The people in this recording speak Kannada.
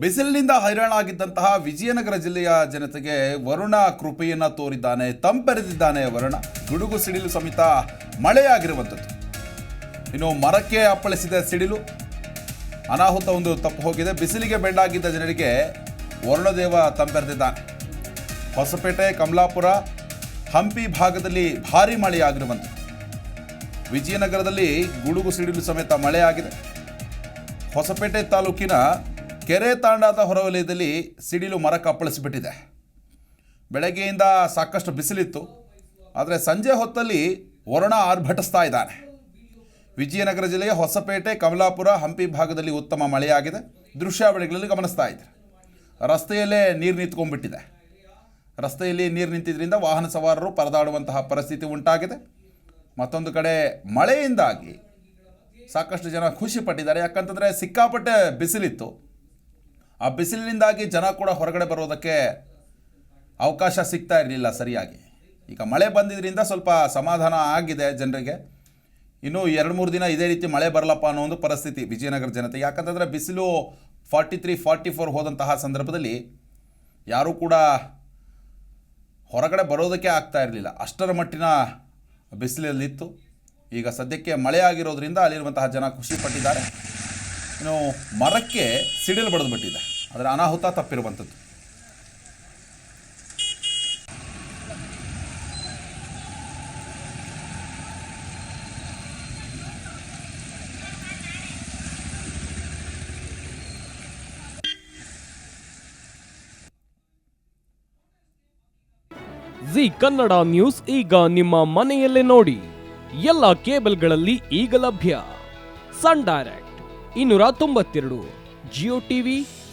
ಬಿಸಿಲಿನಿಂದ ಹೈರಾಣಾಗಿದ್ದಂತಹ ವಿಜಯನಗರ ಜಿಲ್ಲೆಯ ಜನತೆಗೆ ವರುಣ ಕೃಪೆಯನ್ನ ತೋರಿದ್ದಾನೆ, ತಂಪೆರೆದಿದ್ದಾನೆ ವರುಣ. ಗುಡುಗು ಸಿಡಿಲು ಸಮೇತ ಮಳೆಯಾಗಿರುವಂಥದ್ದು. ಇನ್ನು ಮರಕ್ಕೆ ಅಪ್ಪಳಿಸಿದ ಸಿಡಿಲು. ಅನಾಹುತ ಒಂದು ತಪ್ಪು ಹೋಗಿದೆ. ಬಿಸಿಲಿಗೆ ಬೆಂಡಾಗಿದ್ದ ಜನರಿಗೆ ವರುಣದೇವ ತಂಪೆರೆದಿದ್ದಾನೆ. ಹೊಸಪೇಟೆ, ಕಮಲಾಪುರ, ಹಂಪಿ ಭಾಗದಲ್ಲಿ ಭಾರಿ ಮಳೆಯಾಗಿರುವಂಥದ್ದು. ವಿಜಯನಗರದಲ್ಲಿ ಗುಡುಗು ಸಿಡಿಲು ಸಮೇತ ಮಳೆಯಾಗಿದೆ. ಹೊಸಪೇಟೆ ತಾಲೂಕಿನ ಕೆರೆ ತಾಂಡಾದ ಹೊರವಲಯದಲ್ಲಿ ಸಿಡಿಲು ಮರ ಕಪ್ಪಳಿಸಿಬಿಟ್ಟಿದೆ. ಬೆಳಗ್ಗೆಯಿಂದ ಸಾಕಷ್ಟು ಬಿಸಿಲಿತ್ತು. ಆದರೆ ಸಂಜೆ ಹೊತ್ತಲ್ಲಿ ವರುಣ ಆರ್ಭಟಿಸ್ತಾ ಇದ್ದಾನೆ. ವಿಜಯನಗರ ಜಿಲ್ಲೆಯ ಹೊಸಪೇಟೆ, ಕಮಲಾಪುರ, ಹಂಪಿ ಭಾಗದಲ್ಲಿ ಉತ್ತಮ ಮಳೆಯಾಗಿದೆ. ದೃಶ್ಯಾವಳಿಗಳಲ್ಲಿ ಗಮನಿಸ್ತಾ ಇದ್ದಾರೆ ರಸ್ತೆಯಲ್ಲೇ ನೀರು ನಿಂತ್ಕೊಂಡ್ಬಿಟ್ಟಿದೆ. ರಸ್ತೆಯಲ್ಲಿ ನೀರು ನಿಂತಿದ್ದರಿಂದ ವಾಹನ ಸವಾರರು ಪರದಾಡುವಂತಹ ಪರಿಸ್ಥಿತಿ ಉಂಟಾಗಿದೆ. ಮತ್ತೊಂದು ಕಡೆ ಮಳೆಯಿಂದಾಗಿ ಸಾಕಷ್ಟು ಜನ ಖುಷಿಪಟ್ಟಿದ್ದಾರೆ ಯಾಕಂತಂದರೆ ಸಿಕ್ಕಾಪಟ್ಟೆ ಬಿಸಿಲಿತ್ತು. ಆ ಬಿಸಿಲಿನಿಂದಾಗಿ ಜನ ಕೂಡ ಹೊರಗಡೆ ಬರೋದಕ್ಕೆ ಅವಕಾಶ ಸಿಗ್ತಾ ಇರಲಿಲ್ಲ ಸರಿಯಾಗಿ. ಈಗ ಮಳೆ ಬಂದಿದ್ದರಿಂದ ಸ್ವಲ್ಪ ಸಮಾಧಾನ ಆಗಿದೆ ಜನರಿಗೆ. ಇನ್ನೂ ಎರಡು ಮೂರು ದಿನ ಇದೇ ರೀತಿ ಮಳೆ ಬರಲಪ್ಪ ಅನ್ನೋ ಒಂದು ಪರಿಸ್ಥಿತಿ ವಿಜಯನಗರ ಜನತೆ. ಯಾಕಂತಂದರೆ ಬಿಸಿಲು ಫಾರ್ಟಿ ತ್ರೀ ಫಾರ್ಟಿ ಫೋರ್ ಹೋದಂತಹ ಸಂದರ್ಭದಲ್ಲಿ ಯಾರೂ ಕೂಡ ಹೊರಗಡೆ ಬರೋದಕ್ಕೆ ಆಗ್ತಾ ಇರಲಿಲ್ಲ. ಅಷ್ಟರ ಮಟ್ಟಿನ ಬಿಸಿಲಲ್ಲಿತ್ತು. ಈಗ ಸದ್ಯಕ್ಕೆ ಮಳೆ ಆಗಿರೋದ್ರಿಂದ ಅಲ್ಲಿರುವಂತಹ ಜನ ಖುಷಿಪಟ್ಟಿದ್ದಾರೆ ಇನ್ನು ಮರಕ್ಕೆ ಸಿಡಿಲು ಬಡಿದು ಬಿಟ್ಟಿದೆ ಅದರ ಅನಾಹುತ ತಪ್ಪಿರುವಂಥದ್ದು. ಜಿ ಕನ್ನಡ ನ್ಯೂಸ್ ಈಗ ನಿಮ್ಮ ಮನೆಯಲ್ಲೇ ನೋಡಿ. ಎಲ್ಲ ಕೇಬಲ್ಗಳಲ್ಲಿ ಈಗ ಲಭ್ಯ. ಸನ್ ಡೈರೆಕ್ಟ್, ಇನ್ನೂರ ತೊಂಬತ್ತೆರಡು, ಜಿಯೋ ಟಿವಿ